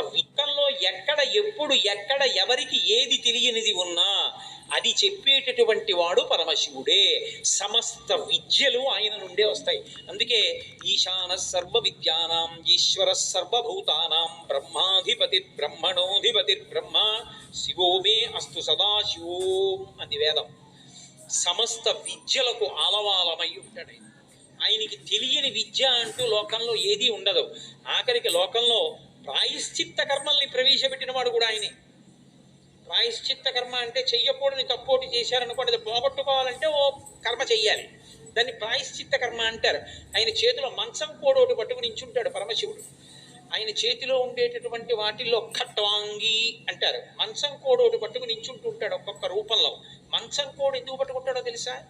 విత్తంలో ఎక్కడ ఎప్పుడు ఎక్కడ ఎవరికి ఏది తెలియనిది ఉన్నా అది చెప్పేటటువంటి వాడు పరమశివుడే. సమస్త విద్యలు ఆయన నుండే వస్తాయి. అందుకే ఈశాన సర్వ విద్యానాం ఈశ్వర సర్వభూతానాం బ్రహ్మాధిపతి బ్రహ్మణోధిపతి బ్రహ్మ శివో మే అస్తు సదాశివోం అని వేదం. సమస్త విద్యలకు ఆలవాలమై ఉంటాడు ఆయనకి తెలియని విద్య అంటూ లోకంలో ఏదీ ఉండదు. ఆఖరికి లోకంలో ప్రాయశ్చిత్త కర్మల్ని ప్రవేశపెట్టిన వాడు కూడా ఆయనే. ప్రాయశ్చిత్త కర్మ అంటే చెయ్యకూడని తప్పోటి చేశారనుకోండి అది పోగొట్టుకోవాలంటే ఓ కర్మ చెయ్యాలి. దాన్ని ప్రాయశ్చిత్త కర్మ అంటారు. ఆయన చేతిలో మంచం కోడోటి పట్టుకుని నించుంటాడు పరమశివుడు. ఆయన చేతిలో ఉండేటటువంటి వాటిల్లో ఖట్వాంగి అంటారు. మంచం కోడోటి పట్టుకుని నించుంటూ ఉంటాడు ఒక్కొక్క రూపంలో. మంచం కోడు ఎందుకు పట్టుకుంటాడో తెలుసా?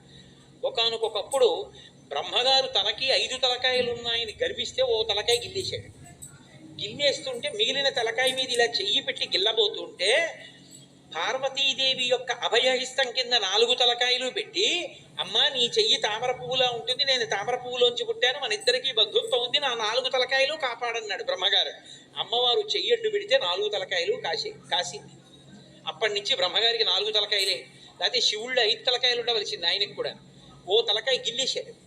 ఒకనకొకప్పుడు బ్రహ్మగారు తనకి ఐదు తలకాయలు ఉన్నాయని గర్విస్తే ఓ తలకాయ గిల్లేశాడు. గిల్లేస్తుంటే మిగిలిన తలకాయ మీద ఇలా చెయ్యి పెట్టి గిల్లబోతుంటే పార్వతీదేవి యొక్క అభయహిస్తం కింద నాలుగు తలకాయలు పెట్టి అమ్మ నీ చెయ్యి తామర పువ్వులా ఉంటుంది నేను తామర పువ్వులోంచి పుట్టాను మన ఇద్దరికి బంధుత్వం ఉంది నా నాలుగు తలకాయలు కాపాడన్నాడు బ్రహ్మగారు. అమ్మవారు చెయ్యడ్డు పెడితే నాలుగు తలకాయలు కాసి కాసింది. అప్పటి నుంచి బ్రహ్మగారికి నాలుగు తలకాయలే. లేకపోతే శివుళ్ళు ఐదు తలకాయలు ఉండవలసింది ఆయనకు కూడా. ఓ తలకాయ గిల్లేశాడు.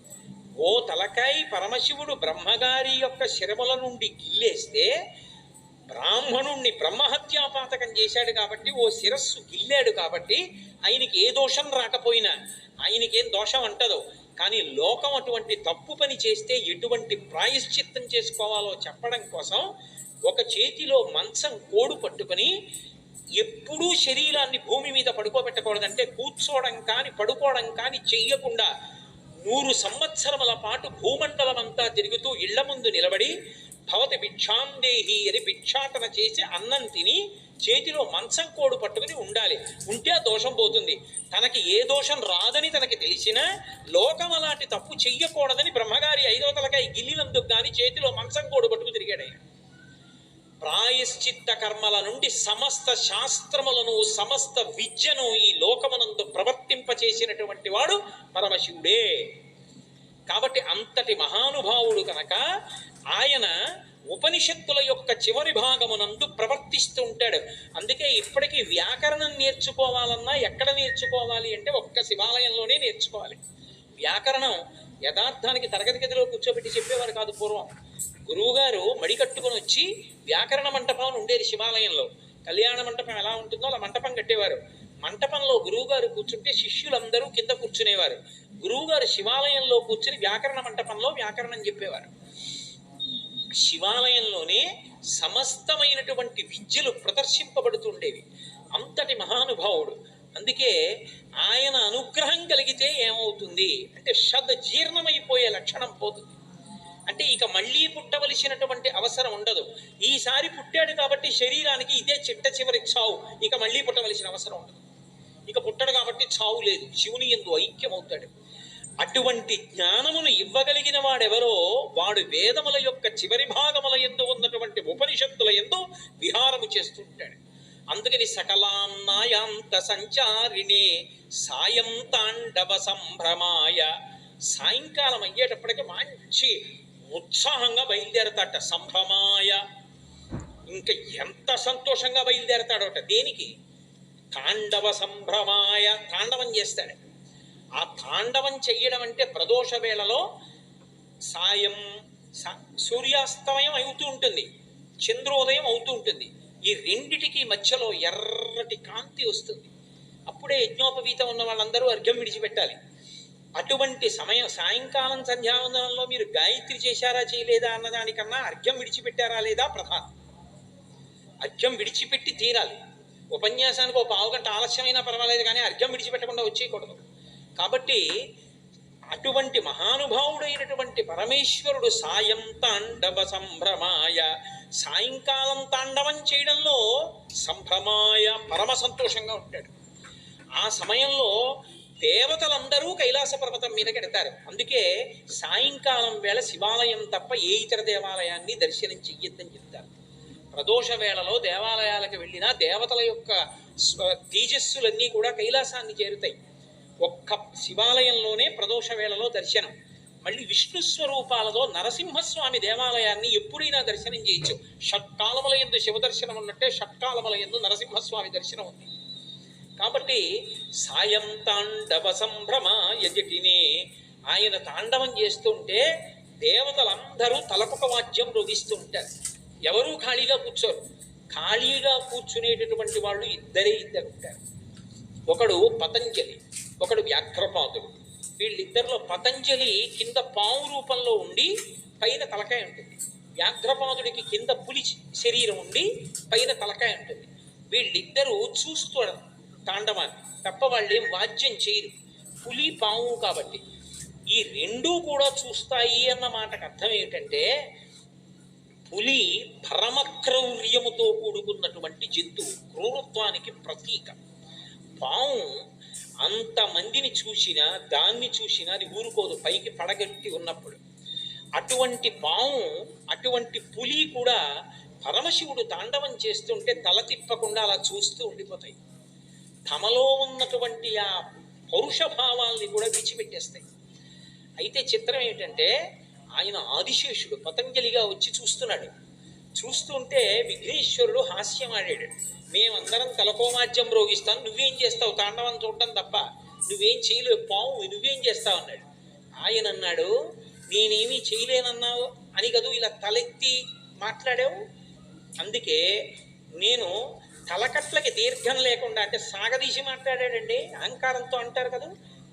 ఓ తలకాయ పరమశివుడు బ్రహ్మగారి యొక్క శిరముల నుండి గిల్లేస్తే బ్రాహ్మణుణ్ణి బ్రహ్మహత్యాపాతకం చేశాడు కాబట్టి ఓ శిరస్సు గిల్లాడు కాబట్టి ఆయనకి ఏ దోషం రాకపోయినా ఆయనకేం దోషం అంటదో. కానీ లోకం అటువంటి తప్పు పని చేస్తే ఎటువంటి ప్రాయశ్చిత్తం చేసుకోవాలో చెప్పడం కోసం ఒక చేతిలో మంచం కోడు పట్టుకొని ఎప్పుడూ శరీరాన్ని భూమి మీద పడుకోబెట్టకూడదంటే కూర్చోవడం కానీ పడుకోవడం కానీ చెయ్యకుండా నూరు సంవత్సరముల పాటు భూమండలం అంతా తిరుగుతూ ఇళ్ళ ముందు నిలబడి భవతి భిక్షాందేహి అని భిక్షాటన చేసి అన్నం తిని చేతిలో మంచం కోడు పట్టుకుని ఉండాలి. ఉంటే ఆ దోషం పోతుంది. తనకి ఏ దోషం రాదని తనకి తెలిసినా లోకం అలాంటి తప్పు చెయ్యకూడదని బ్రహ్మగారి ఐదవ తలకాయ గిల్లినందుకు కానీ చేతిలో మంచం కోడు పట్టుకు తిరిగాడు ఆయన. ప్రాయశ్చిత్త కర్మల నుండి సమస్త శాస్త్రములను సమస్త విద్యను ఈ లోకమునందు ప్రవర్తింపచేసినటువంటి వాడు పరమశివుడే. కాబట్టి అంతటి మహానుభావుడు కనుక ఆయన ఉపనిషత్తుల యొక్క చివరి భాగమునందు ప్రవర్తిస్తూ ఉంటాడు. అందుకే ఇప్పటికీ వ్యాకరణం నేర్చుకోవాలన్నా ఎక్కడ నేర్చుకోవాలి అంటే ఒక్క శివాలయంలోనే నేర్చుకోవాలి. వ్యాకరణం యథార్థానికి తరగతి గదిలో కూర్చోబెట్టి చెప్పేవారు కాదు పూర్వం. గురువుగారు మడి కట్టుకొని వచ్చి వ్యాకరణ మంటపం అని ఉండేది శివాలయంలో. కళ్యాణ మంటపం ఎలా ఉంటుందో అలా మంటపం కట్టేవారు. మంటపంలో గురువుగారు కూర్చుంటే శిష్యులందరూ కింద కూర్చునేవారు. గురువుగారు శివాలయంలో కూర్చుని వ్యాకరణ మంటపంలో వ్యాకరణం చెప్పేవారు. శివాలయంలోనే సమస్తమైనటువంటి విద్యలు ప్రదర్శింపబడుతుండేవి. అంతటి మహానుభావుడు. అందుకే ఆయన అనుగ్రహం కలిగితే ఏమవుతుంది? అంటే షద్ జీర్ణమైపోయే లక్షణం పోతుంది. అంటే ఇక మళ్ళీ పుట్టవలసినటువంటి అవసరం ఉండదు. ఈసారి పుట్టాడు కాబట్టి శరీరానికి ఇదే చిట్ట చివరి చావు. ఇక మళ్ళీ పుట్టవలసిన అవసరం ఉండదు. ఇక పుట్టడు కాబట్టి చావు లేదు. శివుని ఎందు ఐక్యమవుతాడు. అటువంటి జ్ఞానమును ఇవ్వగలిగిన వాడెవరో వాడు వేదముల యొక్క చివరి భాగముల ఎందు ఉన్నటువంటి ఉపనిషత్తుల ఎందు విహారము చేస్తుంటాడు. అందుకని సకలాన్నాయాంత సంచారిణే సాయం తాండవ సంభ్రమాయ. సాయంకాలం అయ్యేటప్పటికి మంచి ఉత్సాహంగా బయలుదేరతాట సంభ్రమాయ. ఇంకా ఎంత సంతోషంగా బయలుదేరతాడట. దేనికి? తాండవ సంభ్రమాయ. తాండవం చేస్తాడు. ఆ తాండవం చెయ్యడం అంటే ప్రదోష వేళలో సాయం సూర్యాస్తమయం అవుతూ ఉంటుంది. చంద్రోదయం అవుతూ ఉంటుంది. ఈ రెండిటికి మధ్యలో ఎర్రటి కాంతి వస్తుంది. అప్పుడే యజ్ఞోపవీతం ఉన్న వాళ్ళందరూ అర్ఘ్యం విడిచిపెట్టాలి. అటువంటి సమయం సాయంకాలం సంధ్యావందనంలో మీరు గాయత్రి చేశారా చేయలేదా అన్నదానికన్నా అర్ఘ్యం విడిచిపెట్టారా లేదా ప్రధానం అర్ఘ్యం విడిచిపెట్టి తీరాలి. ఉపన్యాసానికి ఒక పావుగంట ఆలస్యమైనా పర్వాలేదు కానీ అర్ఘ్యం విడిచిపెట్టకుండా వచ్చేయకూడదు. కాబట్టి అటువంటి మహానుభావుడైనటువంటి పరమేశ్వరుడు సాయం తాండవ సంభ్రమాయ సాయంకాలం తాండవం చేయడంలో సంభ్రమాయ పరమ సంతోషంగా ఉంటాడు. ఆ సమయంలో దేవతలందరూ కైలాస పర్వతం మీదకి ఎడతారు అందుకే సాయంకాలం వేళ శివాలయం తప్ప ఏ ఇతర దేవాలయాన్ని దర్శనం చెయ్యొద్దని చెప్తారు. ప్రదోష వేళలో దేవాలయాలకు వెళ్ళినా దేవతల యొక్క తేజస్సులన్నీ కూడా కైలాసాన్ని చేరుతాయి. ఒక్క శివాలయంలోనే ప్రదోష వేళలో దర్శనం. మళ్ళీ విష్ణు స్వరూపాలతో నరసింహస్వామి దేవాలయాన్ని ఎప్పుడైనా దర్శనం చేయొచ్చు. షట్కాలముల ఎందు శివ దర్శనం ఉన్నట్టే షట్కాలముల ఎందు నరసింహస్వామి దర్శనం ఉంది కాబట్టి సాయం తాండవ సంభ్రమ యజటిని ఆయన తాండవం చేస్తుంటే దేవతలందరూ తలకొక వాద్యం రుగిస్తుంటారు. ఉంటారు ఎవరూ ఖాళీగా కూర్చోరు. ఖాళీగా కూర్చునేటటువంటి వాళ్ళు ఇద్దరే ఇద్దరు ఉంటారు ఒకడు పతంజలి ఒకడు వ్యాఘ్రపాదుడు. వీళ్ళిద్దరిలో పతంజలి కింద పాము రూపంలో ఉండి పైన తలకాయ ఉంటుంది. వ్యాఘ్రపాదుడికి కింద పులి శరీరం ఉండి పైన తలకాయ ఉంటుంది. వీళ్ళిద్దరూ చూస్తూ తాండవాన్ని. తప్ప వాళ్ళేం వాద్యం చేయరు. పులి పాము కాబట్టి. ఈ రెండూ కూడా చూస్తాయి అన్న మాటకు అర్థం ఏమిటంటే పులి పరమక్రౌర్యముతో కూడుకున్నటువంటి జంతువు క్రూరత్వానికి ప్రతీక. పాము అంతమందిని చూసినా దాన్ని చూసినా అది ఊరుకోదు పైకి పడగట్టి ఉన్నప్పుడు. అటువంటి పాము అటువంటి పులి కూడా పరమశివుడు తాండవం చేస్తుంటే తల తిప్పకుండా అలా చూస్తూ ఉండిపోతాయి. తమలో ఉన్నటువంటి ఆ పౌరుష భావాల్ని కూడా విడిచిపెట్టేస్తాయి. అయితే చిత్రం ఏంటంటే ఆయన ఆదిశేషుడు పతంజలిగా వచ్చి చూస్తున్నాడు. చూస్తుంటే విఘ్నేశ్వరుడు హాస్యం ఆడాడు మేమందరం తలకోమాద్యం రోగిస్తాం నువ్వేం చేస్తావు? తాండవం చూడటం తప్ప నువ్వేం చేయలేవు పాము నువ్వేం చేస్తావు? అన్నాడు. ఆయన అన్నాడు నేనేమీ చేయలేనన్నావు అని కదూ ఇలా తలెత్తి మాట్లాడావు? అందుకే నేను తలకట్లకి దీర్ఘం లేకుండా అంటే సాగదీసి మాట్లాడాడండి అహంకారంతో అంటారు కదా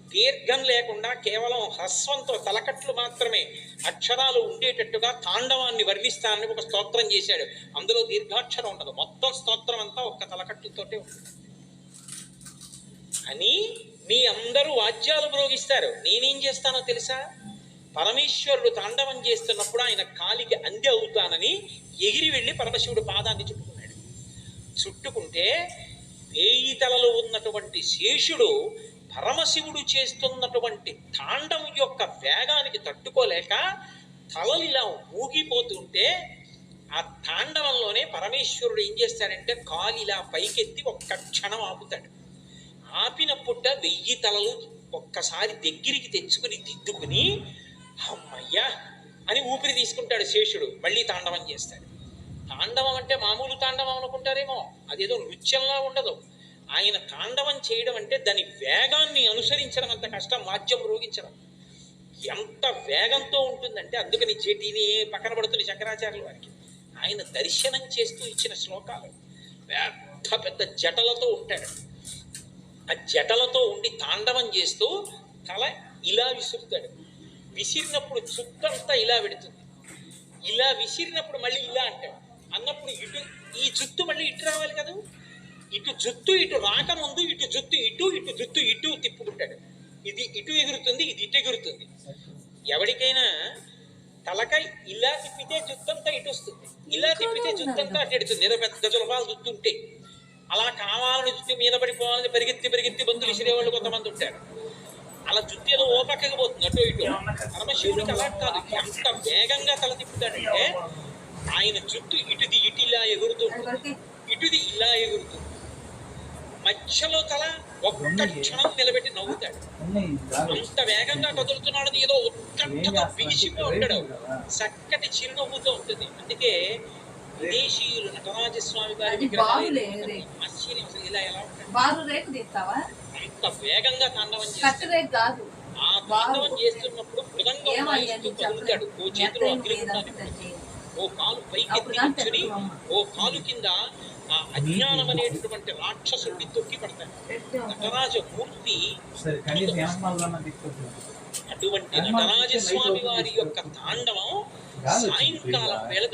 దీర్ఘం లేకుండా కేవలం హ్రస్వంతో తలకట్లు మాత్రమే అక్షరాలు ఉండేటట్టుగా తాండవాన్ని వర్ణిస్తానని ఒక స్తోత్రం చేశాడు. అందులో దీర్ఘాక్షరం ఉండదు మొత్తం స్తోత్రం అంతా ఒక్క తలకట్టుతోటే ఉంటుంది. అని మీ అందరూ వాద్యాలు మ్రోగిస్తారు. నేనేం చేస్తానో తెలుసా? పరమేశ్వరుడు తాండవం చేస్తున్నప్పుడు ఆయన కాలికి అంది అవుతానని ఎగిరి వెళ్ళి పరమశివుడు పాదాన్ని చుట్టుకున్నాడు చుట్టుకుంటే వేయి తలలు ఉన్నటువంటి శేషుడు పరమశివుడు చేస్తున్నటువంటి తాండం యొక్క వేగానికి తట్టుకోలేక తలలు ఇలా ఊగిపోతుంటే ఆ తాండవంలోనే పరమేశ్వరుడు ఏం చేస్తాడంటే కాలు ఇలా పైకెత్తి ఒక్క క్షణం ఆపుతాడు. ఆపినప్పుట వెయ్యి తలలు ఒక్కసారి దగ్గరికి తెచ్చుకుని దిద్దుకుని అమ్మయ్యా అని ఊపిరి తీసుకుంటాడు శేషుడు. మళ్ళీ తాండవం చేస్తాడు. తాండవం అంటే మామూలు తాండవం అనుకుంటారేమో. అదేదో నృత్యంలా ఉండదు. ఆయన తాండవం చేయడం అంటే దాని వేగాన్ని అనుసరించడం అంత కష్టం వాద్యం రోగించడం. ఎంత వేగంతో ఉంటుందంటే అందుకని చేటీని పక్కన పడుతున్న శంకరాచార్యుల వారికి. ఆయన దర్శనం చేస్తూ ఇచ్చిన శ్లోకాలు. పెద్ద పెద్ద జటలతో ఉంటాడు ఆ జటలతో ఉండి తాండవం చేస్తూ తల ఇలా విసురుతాడు. విసిరినప్పుడు చుట్టంతా ఇలా పెడుతుంది. ఇలా విసిరినప్పుడు మళ్ళీ ఇలా అంటాడు. అన్నప్పుడు ఇటు ఈ జుత్తు మళ్ళీ ఇటు రావాలి కదా? ఇటు జుత్తు ఇటు రాకముందు ఇటు జుత్తు ఇటు ఇటు జుత్తు ఇటు తిప్పుకుంటాడు. ఇది ఇటు ఎగురుతుంది ఇది ఇటు ఎగురుతుంది. ఎవరికైనా తలకాయ ఇలా తిప్పితే జుత్తంతా ఇటు వస్తుంది. ఇలా తిప్పితే జుత్తంతా అటు ఎడుతుంది. ఏదో పెద్ద జులపాలు జుత్తుంటే అలా కావాలని జుత్తు మీద పడిపోవాలని పరిగెత్తి పరిగెత్తి బంధులు విసిరేవాళ్ళు కొంతమంది ఉంటారు. అలా జుత్తు ఏదో ఓ పక్కకి పోతుంది అటు ఇటు. పరమశివుడికి అలా కాదు. ఎంత వేగంగా తల తిప్పుతాడంటే ఆయన జుట్టు ఇటుది ఇటు ఇలా ఎగురుతుంటుంది ఇటుది ఇలా ఎగురుతుంది మధ్యలో తల ఒక్క క్షణం నిలబెట్టి నవ్వుతాడు. అంత వేగంగా కదులుతున్నాడని ఏదో ఉత్కంఠతో బిగిసిపో ఉంటాడు. చక్కటి చిరునవ్వుతో ఉంటుంది. అందుకే విదేశీయులు నటరాజస్వామి గారి. ఆశ్చర్యం ఇలా ఎలా ఉంటాడు అంత వేగంగా తాండవం చేస్తాడు. ఆ తాండవం చేస్తున్నప్పుడు మృదంగం కదులుతాడు ఓ చేతిలో ఓ కాలు పైకి పెట్టుకోమ్మ. ఓ కాలు కింద ఆ అజ్ఞానం అనేటటువంటి రాక్షసుడిని తొక్కి పడతాడు నటరాజ మూర్తి అటువంటి నటరాజస్వామి వారి యొక్క తాండవం సాయంకాలం. వేళ.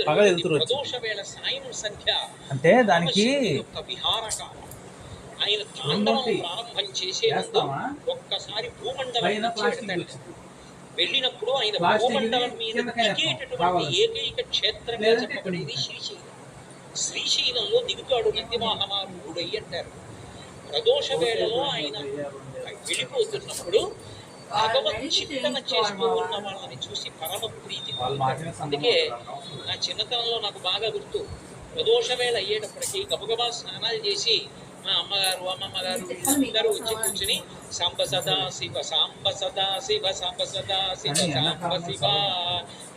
ప్రదోష వేళ సాయం సంధ్య అంటే దానికి యొక్క విహారకాలం ఆయన తాండవం ప్రారంభం చేసే? ఒక్కసారి భూమండలం వెళ్ళినప్పుడు ఆయన భూమండలం మీద దిగేటటువంటి. ఏకైక క్షేత్రంగా చెప్పబడేది శ్రీశైలం. శ్రీశైలంలో దిగుతాడు నందిమానమారుడై అంటారు. ప్రదోష వేళలో ఆయన వెళ్ళిపోతున్నప్పుడు భగవత్ చింతన చేస్తూ ఉన్న వాళ్ళని చూసి పరమ ప్రీతి. అందుకే నా చిన్నతనంలో నాకు బాగా గుర్తు. ప్రదోష వేళ అయ్యేటప్పటికి గబగబా స్నానాలు చేసి మా అమ్మగారు అమ్మమ్మ గారు అందరూ వచ్చి కూర్చుని సాంబ సదా శివ సాంబ సదా శివ సాంబ సదా శివ సాంబ శివ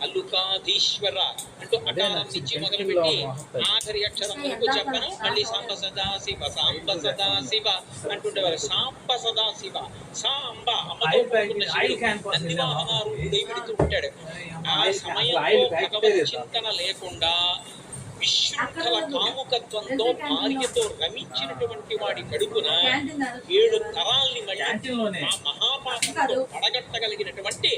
అల్లుకాధీశ్వర అంటూ అకారం నుంచి మొదలుపెట్టి ఆఖరి అక్షరం వరకు చెప్పను. మళ్ళీ సాంబ సదా శివ సాంబ సదా శివ అంటుండేవారు. సాంబ సదా శివ సాంబ అమ్మతో ఉంటాడు. ఆ సమయంలో భగవత్. చింతన లేకుండా విశృంఖల కాముకత్వంతో భార్యతో రమించినటువంటి వాడి కడుపున ఏడు తరాల్ని మళ్ళీ. ఆ మహాపాపంతో పడగట్టగలిగినటువంటి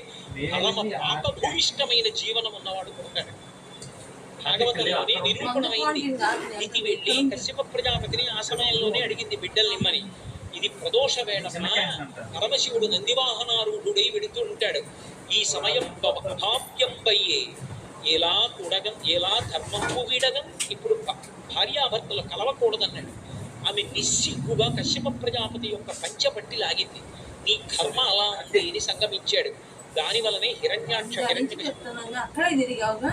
పరమ పాపభూయిష్టమైన జీవనం ఉన్నవాడు పుడతాడు భాగవతంలోని నిరూపణమైంది. ఇది వెళ్ళి కశ్యప ప్రజాపతిని ఆ సమయంలోనే అడిగింది బిడ్డల్నిమ్మని ఇది ప్రదోష వేళన పరమశివుడు నందివాహనారూఢుడై వెడుతూ ఉంటాడు. ఈ సమయం భావ్యంబయ్యే ఎలా కూడగం ఎలా ధర్మము వీడగం ఇప్పుడు భార్యాభర్తలు కలవకూడదన్నాడు. ఆమె నిస్సిగ్గుగా కశ్యప ప్రజాపతి యొక్క పంచబట్టి లాగింది. నీ కర్మ అలా ఉంది అని సంగమించాడు? దాని వలనే హిరణ్యాక్ష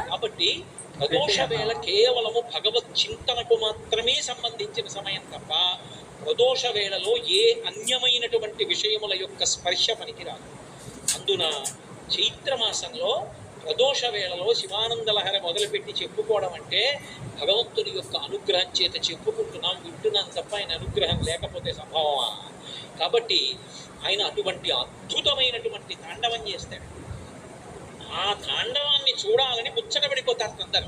కాబట్టి ప్రదోష వేళ కేవలము భగవత్ చింతనకు మాత్రమే సంబంధించిన సమయం తప్ప ప్రదోష వేళలో ఏ అన్యమైనటువంటి విషయముల యొక్క స్పర్శ పనికిరాదు. అందున చైత్రమాసంలో ప్రదోష వేళలో శివానందలహరి మొదలుపెట్టి చెప్పుకోవడం అంటే భగవంతుని యొక్క అనుగ్రహం చేత చెప్పుకుంటున్నాం వింటున్నాం తప్ప ఆయన అనుగ్రహం లేకపోతే సంభవమా? కాబట్టి ఆయన అటువంటి అద్భుతమైనటువంటి తాండవం చేస్తాడు. ఆ తాండవాన్ని చూడాలని ముచ్చట పడిపోతారు అందరూ